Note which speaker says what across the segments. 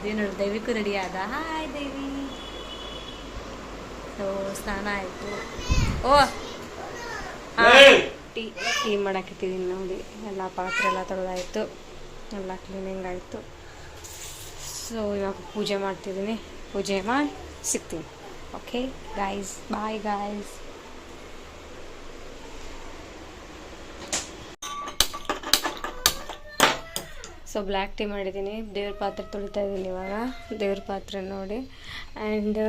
Speaker 1: ಆದ್ವಿ ನೋಡಿ ದೈವಿಗೂ ರೆಡಿ ಆದ ಹಾಯ್ ದೇವಿ. ಸೊ ಸ್ನಾನ ಆಯಿತು. ಓ! ಟೀ ಟೀ ಮಾಡಾಕಿಟ್ಟಿದ್ದೀನಿ ನೋಡಿ. ಎಲ್ಲ ಪಾತ್ರೆ ಎಲ್ಲ ತೊಳೆದಾಯಿತು. ಎಲ್ಲ ಕ್ಲೀನಿಂಗ್ ಆಯಿತು. ಸೊ ಇವಾಗ ಪೂಜೆ ಮಾಡ್ತಿದ್ದೀನಿ ಪೂಜೆ ಮಾಡಿ ಸಿಗ್ತೀನಿ. Okay guys bye guys so black tea ಮಾಡಿದ್ದೀನಿ. ದೇವ್ರ ಪಾತ್ರೆ ತೊಳಿತಾ ಇದ್ದೀನಿ ಇವಾಗ. ದೇವ್ರ ಪಾತ್ರೆ ನೋಡಿ. ಆ್ಯಂಡ್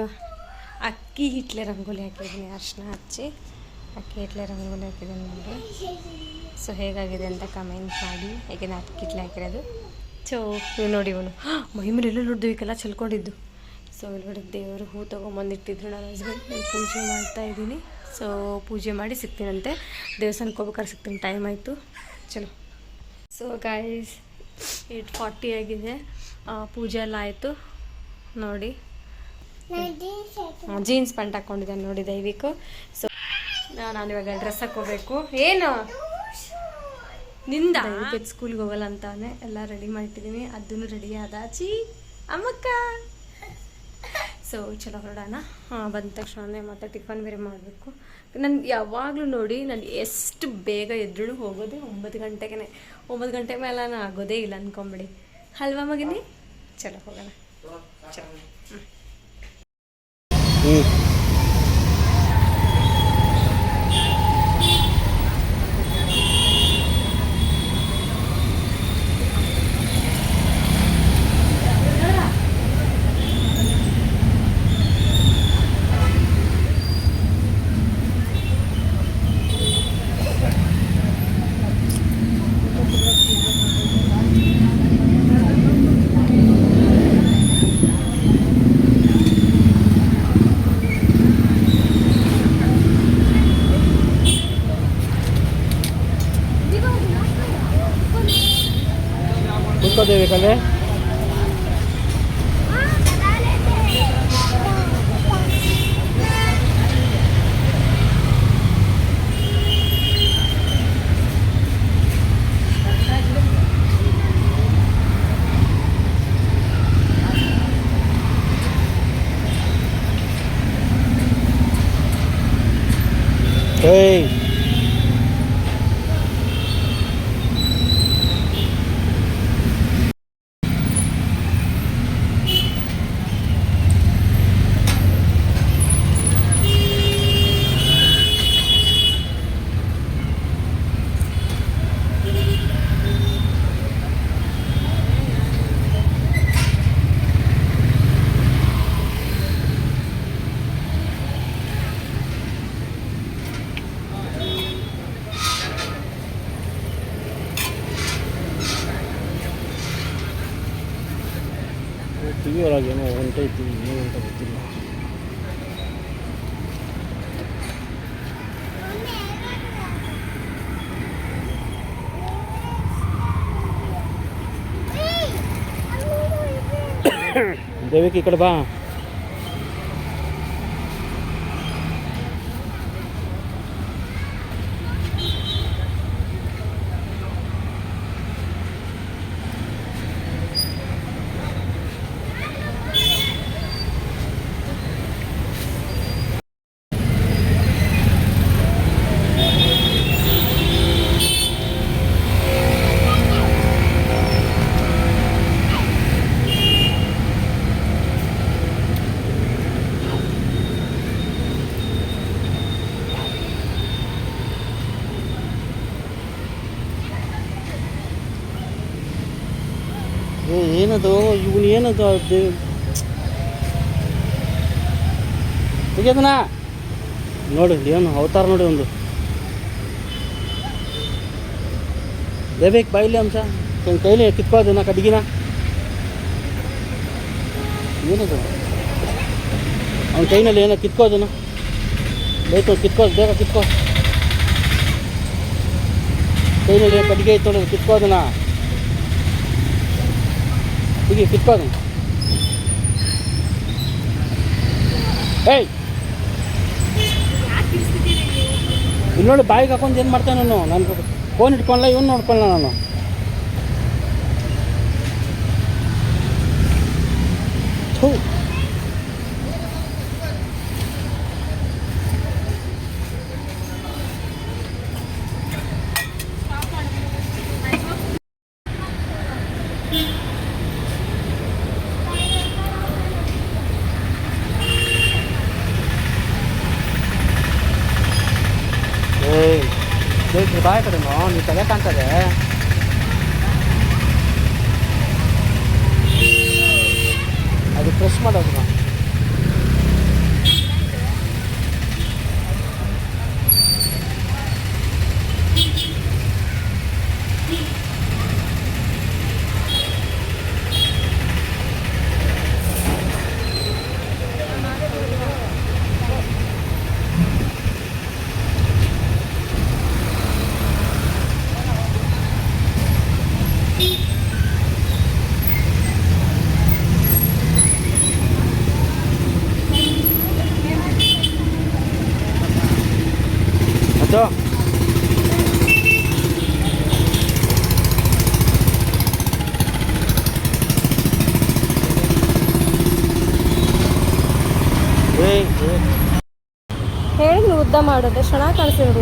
Speaker 1: ಅಕ್ಕಿ ಹಿಟ್ಲೆ ರಂಗೋಲಿ ಹಾಕಿದ್ದೀನಿ. ಅರ್ಶಿನ ಹಚ್ಚಿ ಅಕ್ಕಿ ಹಿಟ್ಲೆ ರಂಗೋಲಿ ಹಾಕಿದ್ದೀನಿ ನೋಡಿ. ಸೊ ಹೇಗಾಗಿದೆ ಅಂತ ಕಮೆಂಟ್ ಮಾಡಿ. ಹೇಗೆ ಅಕ್ಕಿ ಹಿಟ್ಲೆ ಹಾಕಿರೋದು. ಸೊ ನೀವು ನೋಡಿ ಇವನು. ಮೈ ಮೇಲೆ ಎಲ್ಲ ನೋಡಿದ್ವಿ ಈಗೆಲ್ಲ ಚೆಲ್ಕೊಂಡಿದ್ದು. ಸೊ ಒಳಗಡೆ ದೇವರು ಹೂ ತೊಗೊಂಬಂದಿಟ್ಟಿದ್ರು. ನನ್ನ ಹಸ್ಬೆಂಡ್ ನಾನು ಪೂಜೆ ಮಾಡ್ತಾ ಇದ್ದೀನಿ. ಸೊ ಪೂಜೆ ಮಾಡಿ ಸಿಗ್ತೀನಂತೆ. ದೇವಸ್ಥಾನಕ್ಕೆ ಹೋಗ್ಬೇಕಾದ್ರೆ ಸಿಗ್ತೀನಿ. ಟೈಮ್ ಆಯಿತು. ಚಲೋ. ಸೊ ಗಾಯ್ಸ್ ಏಟ್ ಫಾರ್ಟಿ ಆಗಿದೆ. ಪೂಜೆ ಎಲ್ಲ ಆಯಿತು. ನೋಡಿ. ಜೀನ್ಸ್ ಪ್ಯಾಂಟ್ ಹಾಕ್ಕೊಂಡಿದ್ದಾನೆ ನೋಡಿ ದೈವಿಕು. ಸೊ ನಾನು ಇವಾಗ ಡ್ರೆಸ್ ಹಾಕೋಬೇಕು ಏನು? ನಿಂದ? ಸ್ಕೂಲ್ಗೆ ಹೋಗಲ್ಲ ಅಂತಾನೆ. ಎಲ್ಲ ರೆಡಿ ಮಾಡಿಟ್ಟಿದ್ದೀನಿ ಅದನ್ನು ರೆಡಿ ಆದ ಚೀ ಅಮ್ಮಕ್ಕ. ಸೊ ಚಲೋ ಹೊರಡೋಣ. ಬಂದ ತಕ್ಷಣ ಮತ್ತೆ ಟಿಫನ್ ಬೇರೆ ಮಾಡಬೇಕು. ನಾನು ಯಾವಾಗಲೂ ನೋಡಿ ನಾನು ಎಷ್ಟು ಬೇಗ ಎದ್ರು ಹೋಗೋದೇ ಒಂಬತ್ತು ಗಂಟೆಗೆ ಒಂಬತ್ತು ಗಂಟೆ ಮೇಲೆ ನಾನು ಆಗೋದೇ ಇಲ್ಲ ಅನ್ಕೊಂಬಿಡಿ. ಅಲ್ವಾ ಮಗಿನಿ? ಚಲೋ ಹೋಗೋಣ. ಚಲೋ.
Speaker 2: galera. ಒಳಗೆ ಏನೋ ಹೊಂಟೈತಿ ಏನು ಅಂತ ಗೊತ್ತಿಲ್ಲ ದೇವಿಕ್ ಏನದು? ಇವನು ಏನದು ಅದು ತೆಗೆದನ ನೋಡಿ ಏನು ಅವತಾರ ನೋಡಿ ಒಂದು. ದೇಬೇಕು ಬಾಯಿಲಿ ಅಂಶ? ನನ್ನ ಕೈಲಿ ನಾ ಕಡ್ಗಿನ ಏನದು? ಅವ್ನ ಕೈನಲ್ಲಿ ಏನೋ ಕಿತ್ಕೋದನು ಬೇಕು ಕಿತ್ಕೋದು ಬೇಗ ಕಿತ್ಕೋ. ಕೈನಲ್ಲಿ ಕಟ್ಟಿಗೆ ಇತ್ತು ನೋಡಿ ಹೀಗೆ ಕಿತ್ಕೋದು ಏಯ್! ಇಲ್ಲಿ ನೋಡಿ ಬಾಯಿಗೆ ಹಾಕೊಂಡು ಏನು ಮಾಡ್ತಾನೆ ನಾನು ನಾನು ಫೋನ್ ಇಟ್ಕೊಳ್ಳ ಇವನು ನೋಡ್ಕೊಳ್ಳ ನಾನು ಥೂ ಏಯ್ ಬೇಕ್ರಿ ಬಾಯ್ ಕಡೆನೋ ನೀವು ತಲೆ ಕಾಣ್ತದೆ ಅದು ಪ್ರೆಸ್ ಮಾಡೋದು ನಾವು ಅಚ್ಚೋ ಏಯ್ ಏಯ್
Speaker 1: ಹೇಳಿದ್ನು ಉದ್ದ ಮಾಡೋದು ಚೆನ್ನಾಗಿ ಕಾಣಿಸ್ತಿರೋದು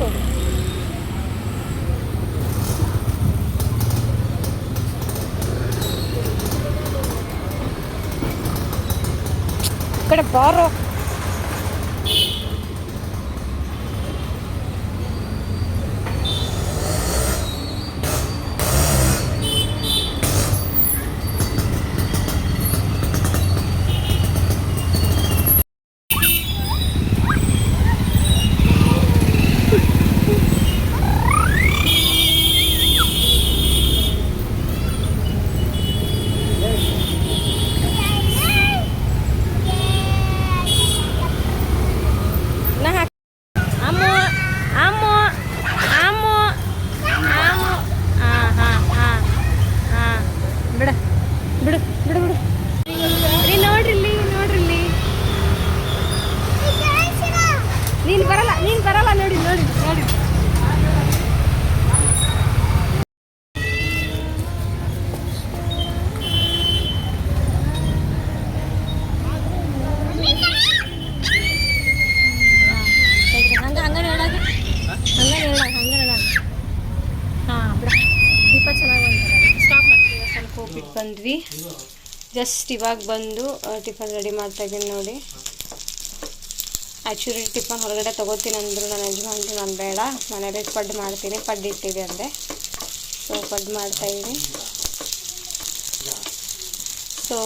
Speaker 1: तो ఇక్కడ బారో ಜಸ್ಟ್ ಇವಾಗ ಬಂದು ಟಿಫನ್ ರೆಡಿ ಮಾಡ್ತಾ ಇದ್ದೀನಿ ನೋಡಿ. ಆ್ಯಕ್ಚುಲಿ ಟಿಫನ್ ಹೊರಗಡೆ ತೊಗೋತೀನಿ ಅಂದರು ನನ್ನ ಯಜಮಾನ್ರು, ನಾನು ಬೇಡ. ಮನೇಲಿ ಪಡ್ಡು ಮಾಡ್ತೀನಿ ಪಡ್ಡು ಇಟ್ಟಿದೆ ಅಂದೆ. ಸೊ ಪಡ್ಡು ಮಾಡ್ತಾಯಿದ್ದೀನಿ ಸೊ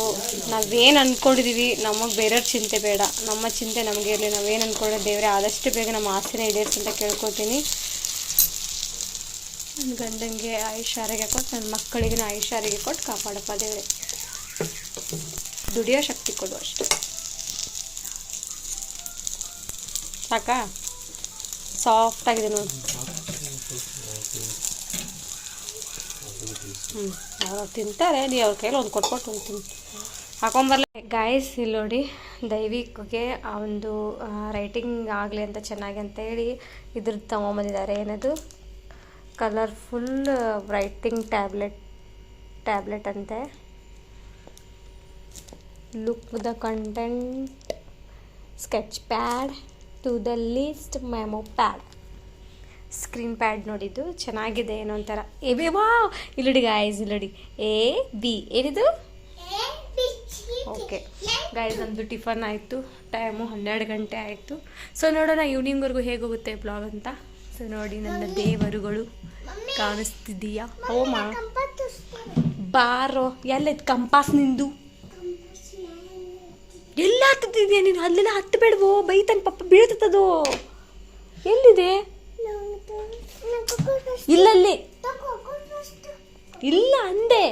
Speaker 1: ನಾವೇನು ಅಂದ್ಕೊಂಡಿದ್ದೀವಿ ನಮಗೆ ಬೇರೆಯವ್ರ ಚಿಂತೆ ಬೇಡ. ನಮ್ಮ ಚಿಂತೆ ನಮಗೆ ಇರಲಿ, ನಾವೇನು ಅಂದ್ಕೊಂಡ್ರೆ ದೇವರೇ. ಆದಷ್ಟು ಬೇಗ ನಮ್ಮ ಆಸೆನ ಈಡೇರಿಸಿ ಅಂತ ಕೇಳ್ಕೊತೀನಿ. ನನ್ನ ಗಂಡನಿಗೆ ಆಯುಷ್ ಆರೋಗ್ಯ ಕೊಟ್ಟು ನನ್ನ ಮಕ್ಕಳಿಗೆ ಆಯುಷ್ ಆರೋಗ್ಯ ಕೊಟ್ಟು ಕಾಪಾಡಪ್ಪ ದೇವರೇ. ದುಡಿಯೋ ಶಕ್ತಿ ಕೊಡು ಅಷ್ಟೆ. ಸಾಕಾ? ಸಾಫ್ಟ್ ಆಗಿದೆ ನೋಡಿ. ಹ್ಞೂ ತಿಂತಾರೆ, ನೀ ಅವ್ರ ಕೈಲಿ ಒಂದು ಕೊಟ್ಕೊಟ್ಟು ಒಂದು ತಿಂತು ಹಾಕೊಂಬರ್ಲ. ಗಾಯಸ್ ಇಲ್ಲಿ ನೋಡಿ, ದೈವಿಕ್ಗೆ ಆ ಒಂದು ರೈಟಿಂಗ್ ಆಗಲಿ ಅಂತ ಚೆನ್ನಾಗಿ ಅಂತ ಹೇಳಿ ಇದ್ರದ್ದು ತೊಗೊಂಬಂದಿದ್ದಾರೆ ಏನದು? ಕಲರ್ಫುಲ್ ರೈಟಿಂಗ್ ಟ್ಯಾಬ್ಲೆಟ್ ಟ್ಯಾಬ್ಲೆಟ್ ಅಂತೆ. Look the content sketch pad to the least memo pad screen pad ನೋಡಿದ್ದು ಚೆನ್ನಾಗಿದೆ ಏನೋ ಒಂಥರ. ಎ ಬಿ ವಾ ಇಲ್ಲಡಿ ಗಾಯ್ಸ್ ಇಲ್ಲಡಿ ಎ ಬಿ. ಏನಿದು? ಓಕೆ ಗಾಯ್ಸ್ ನಮ್ಮದು ಟಿಫನ್ ಆಯಿತು. ಟೈಮು ಹನ್ನೆರಡು ಗಂಟೆ ಆಯಿತು. ಸೊ ನೋಡೋಣ ಈವ್ನಿಂಗ್ವರೆಗೂ ಹೇಗೋಗುತ್ತೆ ಬ್ಲಾಗ್ ಅಂತ. ಸೊ ನೋಡಿ ನನ್ನ ದೇವರುಗಳು ಕಾಣಿಸ್ತಿದೀಯಾ ಓ ಮಾ ಬಾರೋ. ಎಲ್ಲೈತ್ ಕಂಪಾಸ್ ನಿಂದು? ಎಲ್ಲ ಹತ್ತಿದ್ಯಾ ನೀನು? ಅಲ್ಲೆಲ್ಲ ಹತ್ತು ಬೇಡವೋ ಬೈತಾನೆ ಪಪ್ಪ ಬೀಳ್ತದೋ ಎಲ್ಲಿದೆ? ಇಲ್ಲಲ್ಲಿ ಇಲ್ಲ, ಅಂದೆ.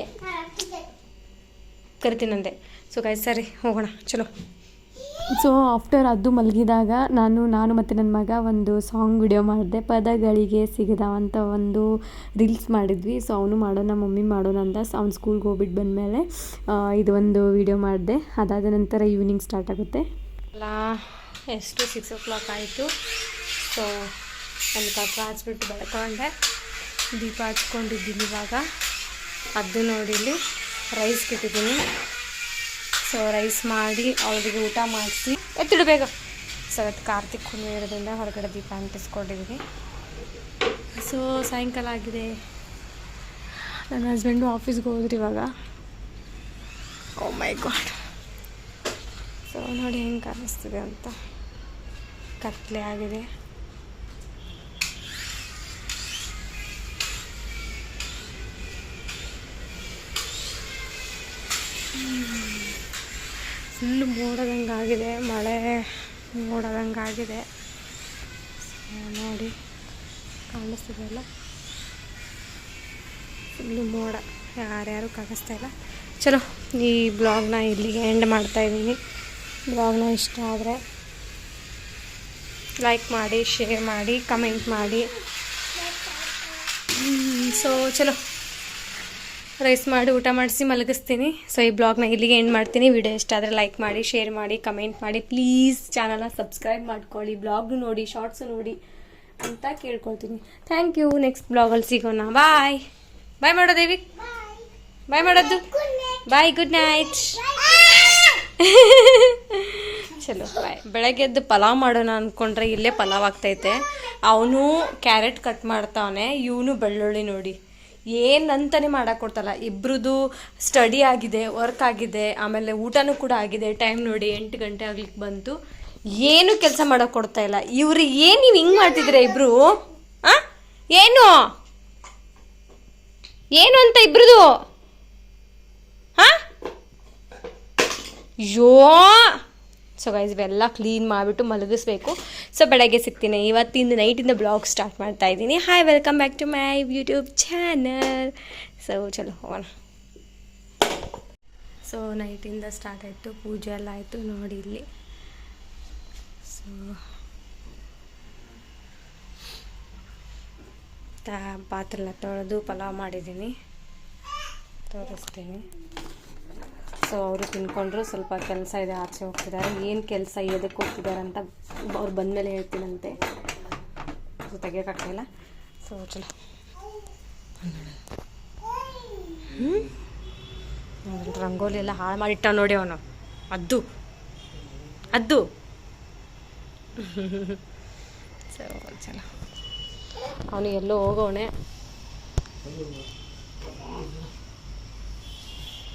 Speaker 1: ಕರಿತೀನಂದೆ ಸೊ ಗಾಯ್ ಸರಿ, ಹೋಗೋಣ. ಚಲೋ. ಸೊ ಆಫ್ಟರ್ ಅದು ಮಲಗಿದಾಗ ನಾನು ನಾನು ಮತ್ತು ನನ್ನ ಮಗ ಒಂದು ಸಾಂಗ್ ವಿಡಿಯೋ ಮಾಡಿದೆ. ಪದಗಳಿಗೆ ಸಿಗದಾವಂತ ಒಂದು ರೀಲ್ಸ್ ಮಾಡಿದ್ವಿ. ಸೊ ಅವನು ಮಾಡೋಣ, ಮಮ್ಮಿ ಮಾಡೋಣ ಅಂತ ಅವ್ನು ಸ್ಕೂಲ್ಗೆ ಹೋಗ್ಬಿಟ್ಟು ಬಂದಮೇಲೆ ಇದು ಒಂದು ವಿಡಿಯೋ ಮಾಡಿದೆ. ಅದಾದ ನಂತರ ಈವ್ನಿಂಗ್ ಸ್ಟಾರ್ಟ್ ಆಗುತ್ತೆ. ಅಲ್ಲ, ಎಷ್ಟು ಸಿಕ್ಸ್ ಓ ಕ್ಲಾಕ್ ಆಯಿತು. ಸೊ ನನ್ನ ಕಪ್ಪ ಹಚ್ಬಿಟ್ಟು ಬೆಳ್ಕೊಂಡೆ. ದೀಪ ಹಚ್ಕೊಂಡಿದ್ದೀನಿ ಇವಾಗ. ಅದು ನೋಡಿಲಿ ರೈಸ್ ಇಟ್ಟಿದ್ದೀನಿ ಸೊ ರೈಸ್ ಮಾಡಿ ಅವಳಿಗೆ ಊಟ ಮಾಡಿಸಿ. ಎತ್ತಿಡು ಬೇಗ. ಸೊ ಇವತ್ತು ಕಾರ್ತಿಕ್ ಹುಣ್ಣಿಮೆ ಹೊರಗಡೆ ದೀಪ ಅಂಟಿಸ್ಕೊಂಡಿದ್ದೀವಿ ಸೊ, ಸಾಯಂಕಾಲ ಆಗಿದೆ. ನನ್ನ ಹಸ್ಬೆಂಡು ಆಫೀಸ್ಗೆ ಹೋದ್ರಿ ಇವಾಗ. ಓ ಮೈ ಗಾಡ್. ಸೊ, ನೋಡಿ ಹೆಂಗೆ ಕಾಣಿಸ್ತಿದೆ ಅಂತ. ಕತ್ಲೆ ಆಗಿದೆ. ಫುಲ್ ಮೋಡದಂಗಾಗಿದೆ, ಮಳೆ ಮೋಡದಂಗಾಗಿದೆ. ನೋಡಿ ನೋಡಿ ಕಾಣಿಸ್ತಿದೆಯಲ್ಲ ಫುಲ್ಲು ಮೋಡ. ಯಾರ್ಯಾರು ಕಾಣಿಸ್ತಾ ಇಲ್ಲ? ಚಲೋ, ಈ ಬ್ಲಾಗ್ನ ಇಲ್ಲಿಗೆ ಎಂಡ್ ಮಾಡ್ತಾ ಇದ್ದೀನಿ. ಬ್ಲಾಗ್ನ ಇಷ್ಟ ಆದರೆ ಲೈಕ್ ಮಾಡಿ ಶೇರ್ ಮಾಡಿ ಕಮೆಂಟ್ ಮಾಡಿ. ಸೊ ಚಲೋ. ರೈಸ್ ಮಾಡಿ ಊಟ ಮಾಡಿಸಿ ಮಲಗಿಸ್ತೀನಿ. ಸೊ ಈ ಬ್ಲಾಗ್ನ ಇಲ್ಲಿಗೆ ಎಂಡ್ ಮಾಡ್ತೀನಿ. ವಿಡಿಯೋ ಇಷ್ಟ ಆದರೆ ಲೈಕ್ ಮಾಡಿ ಶೇರ್ ಮಾಡಿ ಕಮೆಂಟ್ ಮಾಡಿ. ಪ್ಲೀಸ್ ಚಾನಲ್ನ ಸಬ್ಸ್ಕ್ರೈಬ್ ಮಾಡ್ಕೊಳ್ಳಿ. ಬ್ಲಾಗ್ ನೋಡಿ ಶಾರ್ಟ್ಸು ನೋಡಿ ಅಂತ ಕೇಳ್ಕೊಳ್ತೀನಿ. ಥ್ಯಾಂಕ್ ಯು ನೆಕ್ಸ್ಟ್ ಬ್ಲಾಗಲ್ಲಿ ಸಿಗೋಣ. ಬಾಯ್ ಬಾಯ್ ಮಾಡೋದೇವಿ ಬಾಯ್ ಮಾಡೋದು. ಬಾಯ್ ಗುಡ್ ನೈಟ್ ಚಲೋ ಬಾಯ್ ಬೆಳಗ್ಗೆ ಎದ್ದು ಪಲಾವ್ ಮಾಡೋಣ ಅಂದ್ಕೊಂಡ್ರೆ ಇಲ್ಲೇ ಪಲಾವ್ ಆಗ್ತೈತೆ. ಅವನು ಕ್ಯಾರೆಟ್ ಕಟ್ ಮಾಡ್ತಾವನೆ. ಇವನು ಬೆಳ್ಳುಳ್ಳಿ ನೋಡಿ. ಏನಂತಾನೆ ಮಾಡಕ್ಕೆ ಕೊಡ್ತಲ್ಲ. ಇಬ್ರದ್ದು ಸ್ಟಡಿ ಆಗಿದೆ ವರ್ಕ್ ಆಗಿದೆ, ಆಮೇಲೆ ಊಟನೂ ಕೂಡ ಆಗಿದೆ. ಟೈಮ್ ನೋಡಿ ಎಂಟು ಗಂಟೆ ಆಗ್ಲಿಕ್ಕೆ ಬಂತು. ಏನು ಕೆಲಸ ಮಾಡೋಕ್ಕೆ ಕೊಡ್ತಾ ಇಲ್ಲ. ಇವ್ರು ಏನು ನೀವು ಹಿಂಗೆ ಮಾಡ್ತಿದ್ದೀರಾ ಇಬ್ರು? ಆ? ಏನು? ಏನು ಅಂತ ಇಬ್ರದು? ಹಾ ಯೋ ಸೊ ಗೈಸ್ ಇವೆಲ್ಲ ಕ್ಲೀನ್ ಮಾಡಿಬಿಟ್ಟು ಮಲಗಿಸ್ಬೇಕು. ಸೊ ಬೆಳಗ್ಗೆ ಸಿಗ್ತೀನಿ. ಇವತ್ತಿಂದ ನೈಟಿಂದ ಬ್ಲಾಗ್ ಸ್ಟಾರ್ಟ್ ಮಾಡ್ತಾ ಇದ್ದೀನಿ. Hi welcome back to my YouTube channel so ಚಲೋ, ಹೋಗೋಣ. ಸೊ ನೈಟಿಂದ ಸ್ಟಾರ್ಟ್ ಆಯಿತು. ಪೂಜೆ ಎಲ್ಲ ಆಯಿತು ನೋಡಿ ಇಲ್ಲಿ. ಸೊ ಪಾತ್ರೆಲ್ಲ ತೊಳೆದು ಪಲಾವ್ ಮಾಡಿದ್ದೀನಿ. ತೋರಿಸ್ತೀನಿ. ಸೊ ಅವರು ತಿನ್ಕೊಂಡ್ರು ಸ್ವಲ್ಪ ಕೆಲಸ ಇದೆ, ಆಚೆ ಹೋಗ್ತಿದ್ದಾರೆ. ಏನು ಕೆಲಸ ಎದಕ್ಕೆ ಹೋಗ್ತಿದ್ದಾರೆ ಅಂತ ಅವ್ರು ಬಂದಮೇಲೆ ಹೇಳ್ತೀನಂತೆ. ಸೊ ತೆಗಿಯೋಕ್ಕಾಗ್ತಾಯಿಲ್ಲ ಸೊ ಚಲೋ. ಹ್ಞೂ ರಂಗೋಲಿ ಎಲ್ಲ ಹಾಳು ಮಾಡಿಟ್ಟ ನೋಡಿ ಅವನು. ಅದ್ದು. ಅದ್ದು. ಸೊ ಚಲೋ. ಅವನು ಎಲ್ಲೋ ಹೋಗೋಣೆ.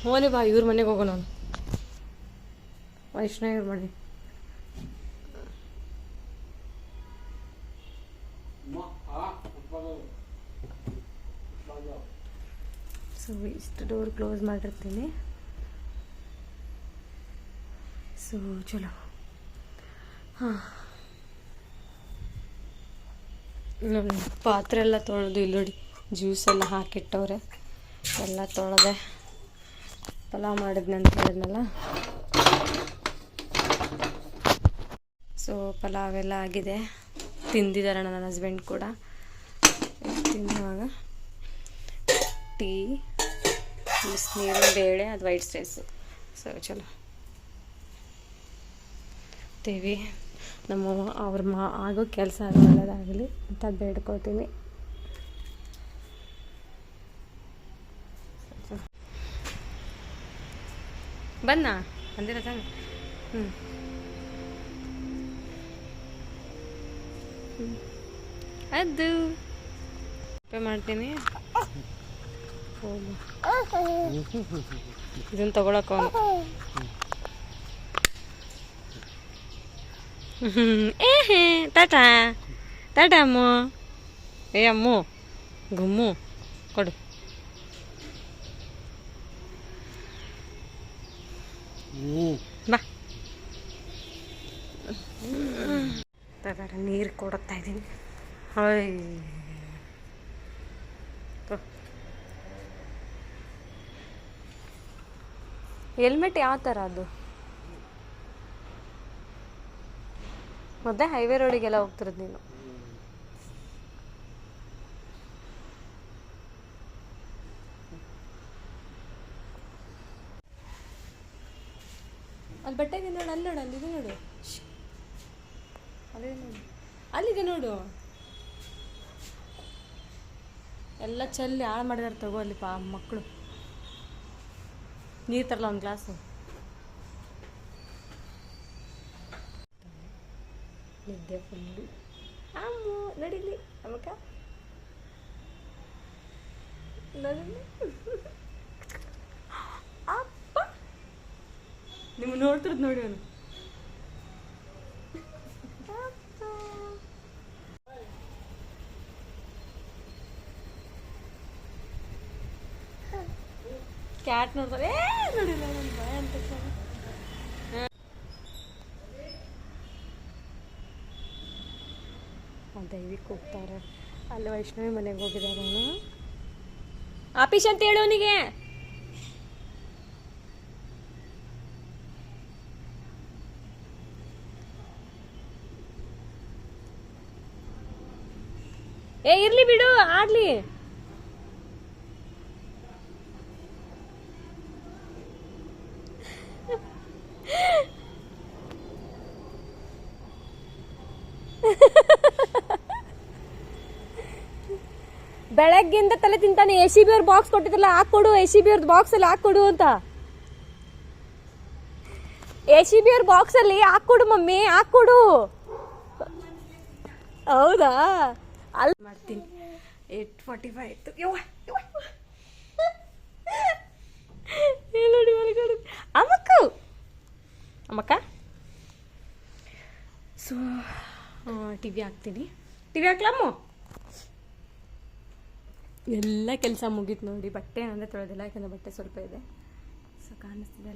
Speaker 1: ಹೋಲಿ ಬಾ, ಇವ್ರ ಮನೆಗೆ ಹೋಗೋಣ ವೈಷ್ಣ ಇವ್ರ ಮನೆ. ಸೊ ಇಷ್ಟು ಡೋರ್ ಕ್ಲೋಸ್ ಮಾಡಿರ್ತೀನಿ. ಸೊ ಚಲೋ. ಹಾಂ. ಪಾತ್ರೆ ಎಲ್ಲ ತೊಳೆದು ಇಲ್ಲಿ ನೋಡಿ, ಜ್ಯೂಸ್ ಎಲ್ಲ ಹಾಕಿಟ್ಟವ್ರೆ. ಎಲ್ಲ ತೊಳೆದೆ. ಪಲಾವ್ ಮಾಡಿದ್ನಿ ಅಂತ ಹೇಳಿದ್ನಲ್ಲ? ಸೊ ಪಲಾವ್ ಎಲ್ಲ ಆಗಿದೆ. ತಿಂದಿದ್ದಾರೆ ನನ್ನ ಹಸ್ಬೆಂಡ್ ಕೂಡ. ತಿನ್ನುವಾಗ ಟೀ ಬಿಸಿನೀರು ಬೇಳೆ, ಅದು ವೈಟ್ ರೈಸು ಸೊ ಚಲೋ. ತೇವಿ ನಮ್ಮ ಅವ್ರ ಮಾ ಆಗೋ ಕೆಲಸ ಒಳ್ಳೆಯದಾಗಲಿ ಅಂತ ಬೇಡ್ಕೊತೀನಿ. ಬನ್ನ, ಬಂದಿರ ತಾನೆ. ಹ್ಞೂ ಅದು. ಪೇ ಮಾಡ್ತೀನಿ. ಇದನ್ನು ತಗೊಳಕ್ಕೆ ಅವನು ಏ ಟಾಟಾ. ಟಾಟಾ ಅಮ್ಮು. ಏ, ಅಮ್ಮು. ಗುಮ್ಮು. ಕೊಡು. ಬಾ ತಗಾರ ನೀರು ಕೊಡುತ್ತಾ ಇದ್ದೀನಿ ಹೆಲ್ಮೆಟ್ ಯಾವ ಥರ ಅದು? ಮತ್ತೆ ಹೈವೇ ರೋಡಿಗೆಲ್ಲ ಹೋಗ್ತಿರೋದು ನೀನು. ಅಲ್ಲಿ ಬಟ್ಟೆ ಇದೆ ನೋಡು, ಅಲ್ಲಿ ನೋಡು ಅಲ್ಲಿಗೆ ನೋಡು. ಅಲ್ಲಿ ನೋಡು. ಅಲ್ಲಿಗೆ ನೋಡು. ಎಲ್ಲ ಚೆಲ್ಲಿ ಹಾಳು ಮಾಡಿದಾರೆ ತಗೋ ಅಲ್ಲಿ ಪಾ ಮಕ್ಕಳು. ನೀರು ತರಲ್ಲ ಒಂದು ಗ್ಲಾಸು? ನಿದ್ದೆ ಫುಲ್ಲು ಅಮ್ಮು, ನಡೀಲಿ, ಅಮ್ಮಕ್ಕ. ನಡಿಲಿ. ನಿಮ್ಮ ನೋಡ್ತಿರೋದು ನೋಡಿ ಅವನು. ಕ್ಯಾಟ್ ನೋಡ್ತಾರೆ. ನೋಡಿಲ್ಲ ಭಯ ಅಂತ ದೈವಿಕ್ ಹೋಗ್ತಾರೆ. ಅಲ್ಲಿ ವೈಷ್ಣವಿ ಮನೆಗೆ ಹೋಗಿದ್ದಾರೆ ಅವನು. ಆಪೀಶ್ ಅಂತ ಹೇಳು ಏ, ಇರ್ಲಿ ಬಿಡು, ಆಡ್ಲಿ. ಬೆಳಗ್ಗಿಂದ ತಲೆ ತಿಂತಾನೆ. ಎ ಸಿ ಬಿ ಅವ್ರ ಬಾಕ್ಸ್ ಕೊಟ್ಟಿದ್ರಲ್ಲ ಹಾಕೊಡು ಎ ಸಿ ಬಿ ಅವ್ರದ್ದು ಬಾಕ್ಸ್ ಅಲ್ಲಿ ಹಾಕೊಡು ಅಂತ. ಎ ಸಿ ಬಿ ಅವ್ರ ಬಾಕ್ಸ್ ಅಲ್ಲಿ ಹಾಕೊಡು ಮಮ್ಮಿ ಹಾಕೊಡು ಹೌದಾ? ಅಲ್ಲಿ ಮಾಡ್ತೀನಿ. ಏಟ್ ಫಾರ್ಟಿ ಫೈವ್ ಆಯ್ತು. ಯವ್ವ ನೋಡಿ ಒಳಗಡೆ. ಅಮ್ಮಕ್ಕು ಅಮ್ಮಕ್ಕ ಸೊ ಟಿ ವಿ ಹಾಕ್ತೀನಿ. ಟಿ ವಿ ಹಾಕ್ಲಮ್ಮ? ಎಲ್ಲ ಕೆಲಸ ಮುಗೀತು ನೋಡಿ. ಬಟ್ಟೆ ಅಂದರೆ ತೊಳೆದಿಲ್ಲ ಯಾಕಂದರೆ ಬಟ್ಟೆ ಸ್ವಲ್ಪ ಇದೆ. ಸೊ ಕಾಣಿಸ್ತಿದೆ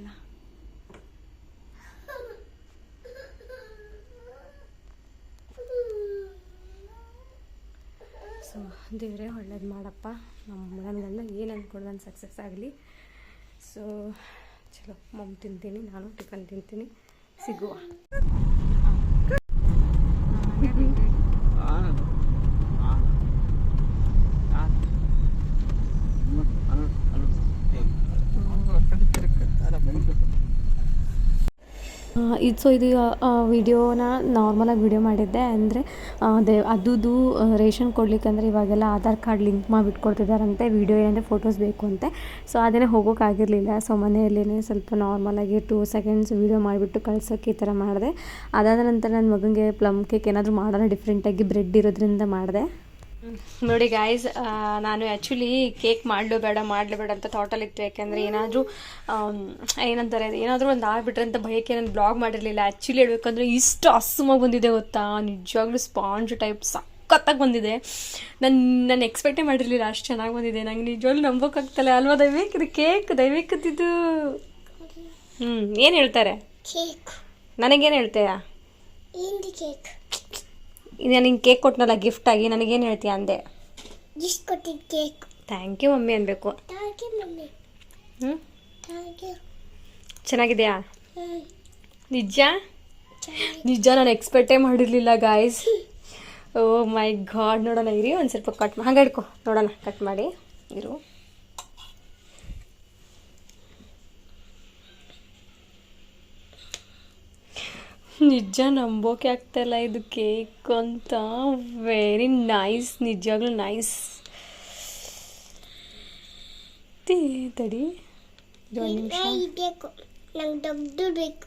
Speaker 1: ಸೊ, ದೇವರೇ ಒಳ್ಳೇದು ಮಾಡಪ್ಪ. ನಮ್ಮ ಏನು ಅಂದ್ಕೊಂಡು ನಾನು ಸಕ್ಸಸ್ ಆಗಲಿ. ಸೊ ಚಲೋ, ಮಮ್ ತಿಂತೀನಿ, ನಾನು ಟಿಫನ್ ತಿಂತೀನಿ. ಸಿಗುವ. ಇದು ಸೊ ಇದು ವಿಡಿಯೋನ ನಾರ್ಮಲಾಗಿ ವಿಡಿಯೋ ಮಾಡಿದ್ದೆ ಅಂದರೆ ಅದೇ ಅದುದು ರೇಷನ್ ಕೊಡ್ಲಿಕ್ಕೆ ಅಂದರೆ ಇವಾಗೆಲ್ಲ ಆಧಾರ್ ಕಾರ್ಡ್ ಲಿಂಕ್ ಮಾಡಿಬಿಟ್ಟು ಕೊಡ್ತಿದ್ದಾರಂತೆ ವಿಡಿಯೋ ಏನಂದರೆ ಫೋಟೋಸ್ ಬೇಕು ಅಂತೆ. ಸೊ ಅದೇ ಹೋಗೋಕ್ಕಾಗಿರಲಿಲ್ಲ ಸೊ ಮನೆಯಲ್ಲೇ ಸ್ವಲ್ಪ ನಾರ್ಮಲಾಗಿ ಟೂ ಸೆಕೆಂಡ್ಸ್ ವಿಡಿಯೋ ಮಾಡಿಬಿಟ್ಟು ಕಳ್ಸೋಕ್ಕೆ ಈ ಥರ ಮಾಡಿದೆ. ಅದಾದ ನಂತರ ನನ್ನ ಮಗನಿಗೆ ಪ್ಲಮ್ ಕೇಕ್ ಏನಾದರೂ ಮಾಡೋಣ ಡಿಫ್ರೆಂಟಾಗಿ ಬ್ರೆಡ್ ಇರೋದ್ರಿಂದ ಮಾಡಿದೆ. ನೋಡಿ ಗಾಯ್ಸ್ ನಾನು ಆ್ಯಕ್ಚುಲಿ ಕೇಕ್ ಮಾಡಲು ಬೇಡ ಮಾಡಲು ಬೇಡ ಅಂತ ಥಾಟಲ್ಲಿ ಇತ್ತು. ಯಾಕೆಂದರೆ ಏನಾದರೂ ಏನಂತಾರೆ ಏನಾದರೂ ಒಂದು ಆಗಿಬಿಟ್ರೆ ಅಂತ ಭಯಕ್ಕೆ ನಾನು ಬ್ಲಾಗ್ ಮಾಡಿರಲಿಲ್ಲ. ಆ್ಯಕ್ಚುಲಿ ಹೇಳ್ಬೇಕಂದ್ರೆ ಇಷ್ಟು ಅಸ್ಸುಮಾಗಿ ಬಂದಿದೆ ಗೊತ್ತಾ? ನಿಜವಾಗ್ಲೂ ಸ್ಪಾಂಜ್ ಟೈಪ್ ಸಖತ್ತಾಗಿ ಬಂದಿದೆ. ನಾನು ನಾನು ಎಕ್ಸ್ಪೆಕ್ಟೇ ಮಾಡಿರಲಿಲ್ಲ ಅಷ್ಟು ಚೆನ್ನಾಗಿ ಬಂದಿದೆ. ನಂಗೆ ನಿಜವಾಗ್ಲೂ ನಂಬೋಕ್ಕಾಗ್ತಲ್ಲ ಅಲ್ವಾ? ದೈವಿಕ್ ಇದು ಕೇಕ್ ದಯವಿಕ್ಕದಿದ್ದು ಹ್ಞೂ ಏನು ಹೇಳ್ತಾರೆ?
Speaker 3: ಕೇಕ್
Speaker 1: ನನಗೇನು ಹೇಳ್ತೀಯಾ?
Speaker 3: ಕೇಕ್
Speaker 1: ನಾನು ನಿಂಗೆ ಕೇಕ್ ಕೊಟ್ಟನಲ್ಲ ಗಿಫ್ಟಾಗಿ ನನಗೇನು ಹೇಳ್ತೀಯ ಅಂದೆ?
Speaker 3: ಗಿಫ್ಟ್ ಕೊಟ್ಟಿದ್ದ ಕೇಕ್.
Speaker 1: ಥ್ಯಾಂಕ್ ಯು ಮಮ್ಮಿ ಅನ್ಬೇಕು.
Speaker 3: Thank you mummy.
Speaker 1: ಹ್ಞೂ
Speaker 3: ಥ್ಯಾಂಕ್ ಯು
Speaker 1: ಚೆನ್ನಾಗಿದೆಯಾ? ನಿಜ? ನಿಜ ನಾನು ಎಕ್ಸ್ಪೆಕ್ಟೇ ಮಾಡಿರಲಿಲ್ಲ ಗಾಯ್ಸ್ ಓ ಮೈ ಗಾಡ್ ನೋಡೋಣ ಇರಿ ಒಂದು ಸ್ವಲ್ಪ ಕಟ್ ಹಂಗೆ ಹಿಡ್ಕೊ ನೋಡೋಣ ಕಟ್ ಮಾಡಿ ಇರು. ನಿಜ ನಂಬೋಕೆ ಆಗ್ತಾಯಿಲ್ಲ ಇದು ಕೇಕ್ ಅಂತ. ವೆರಿ ನೈಸ್ ನಿಜವಾಗ್ಲೂ ನೈಸ್ ತಡಿ. ಒಂದು ನಿಮಿಷ.
Speaker 3: ಈಗ ಬೇಕು. ನಂಗೆ ದೊಡ್ಡದು ಬೇಕು.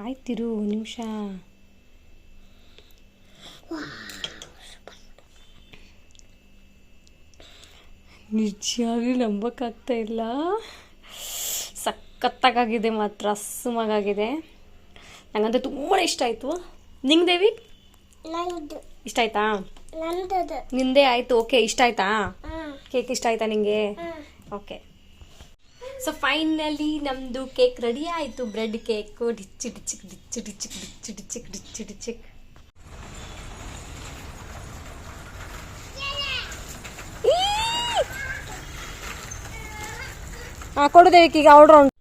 Speaker 1: ಆಯ್ತಿರು ನಿಮಿಷ. ನಿಜವಾಗ್ಲೂ ನಂಬೋಕ್ಕಾಗ್ತಾ ಇಲ್ಲ ಸಖತ್ತಾಗಿದೆ ಮಾತ್ರ ಅಸ್ಸುಮಾಗಾಗಿದೆ. ನಂಗಂತೂ ತುಂಬಾ ಇಷ್ಟ ಆಯ್ತು. ನಿಂಗೆ ದೇವಿ? ಇಷ್ಟ ಆಯ್ತಾ? ನಿಂದೇ ಆಯಿತು ಓಕೆ ಇಷ್ಟ ಆಯ್ತಾ? ಕೇಕ್ ಇಷ್ಟ ಆಯ್ತಾ ನಿಂಗೆ? ಓಕೆ. ಸೊ ಫೈನಲಿ ನಮ್ಮದು ಕೇಕ್ ರೆಡಿ ಆಯಿತು ಬ್ರೆಡ್ ಕೇಕ್ ಡಿಚ್ಚಿ ಡಿಚ್ಚಿಕ್ ಡಿಚ್ಚಿ ಡಿಚ್ಚಿಕ್ ಡಿಚ್ಚಿ ಡಿಚ್ಚಿಕ್ ಡಿಚ್ಚಿ ಡಿಚ್ಚಿಕ್ ಹಾಂ ಕೊಡೋದೇವಿಕ್ ಈಗ ಆರ್ಡ್ರ್ ಉಂಟು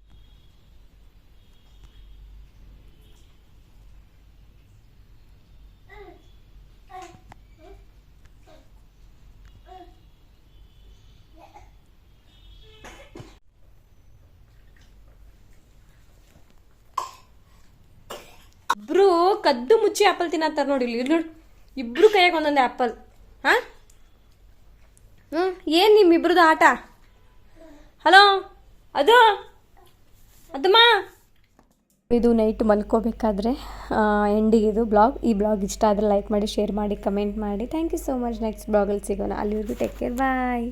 Speaker 1: ಇಬ್ರು ಕದ್ದು ಮುಚ್ಚಿ ಆಪಲ್ ತಿನ್ನತ್ತಾರ ನೋಡಿ ಇಲ್ಲಿ. ನೋಡಿ ಇಬ್ರು ಕೈಯಾಗ ಒಂದೊಂದು ಆ್ಯಪಲ್ ಹಾಂ? ಹ್ಞೂ ಏನು ನಿಮ್ಮಿಬ್ರದ್ದು ಆಟ? ಹಲೋ? ಅದು? ಅದಮ್ಮ ಇದು ನೈಟ್ ಮಲ್ಕೋಬೇಕಾದ್ರೆ ಎಂಡಿಗೆ ಇದು ಬ್ಲಾಗ್. ಈ ಬ್ಲಾಗ್ ಇಷ್ಟ ಆದರೆ ಲೈಕ್ ಮಾಡಿ, ಶೇರ್ ಮಾಡಿ, ಕಮೆಂಟ್ ಮಾಡಿ. Thank you so much. Next ಬ್ಲಾಗಲ್ಲಿ ಸಿಗೋಣ. ಅಲ್ಲಿವರೆಗೂ ಟೇಕ್ ಕೇರ್. ಬಾಯ್.